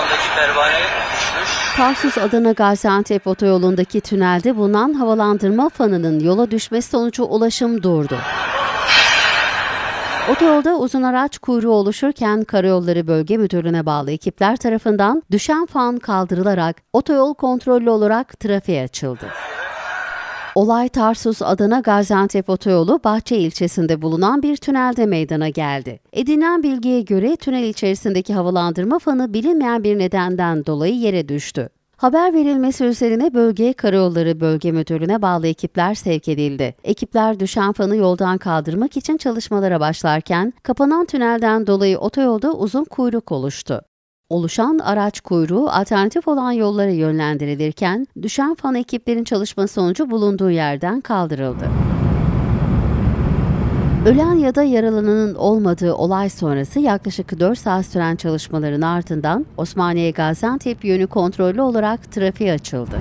Tabandaki pervane düşmüş. Tarsus Adana Gaziantep otoyolundaki tünelde bulunan havalandırma fanının yola düşmesi sonucu ulaşım durdu. Otoyolda uzun araç kuyruğu oluşurken Karayolları Bölge Müdürlüğü'ne bağlı ekipler tarafından düşen fan kaldırılarak otoyol kontrollü olarak trafiğe açıldı. Olay Tarsus Adana Gaziantep otoyolu Bahçe ilçesinde bulunan bir tünelde meydana geldi. Edinilen bilgiye göre tünel içerisindeki havalandırma fanı bilinmeyen bir nedenden dolayı yere düştü. Haber verilmesi üzerine bölgeye Karayolları Bölge Müdürlüğü'ne bağlı ekipler sevk edildi. Ekipler düşen fanı yoldan kaldırmak için çalışmalara başlarken kapanan tünelden dolayı otoyolda uzun kuyruk oluştu. Oluşan araç kuyruğu alternatif olan yollara yönlendirilirken düşen fan ekiplerin çalışması sonucu bulunduğu yerden kaldırıldı. Ölen ya da yaralananın olmadığı olay sonrası yaklaşık 4 saat süren çalışmaların ardından Osmaniye Gaziantep yönü kontrollü olarak trafiğe açıldı.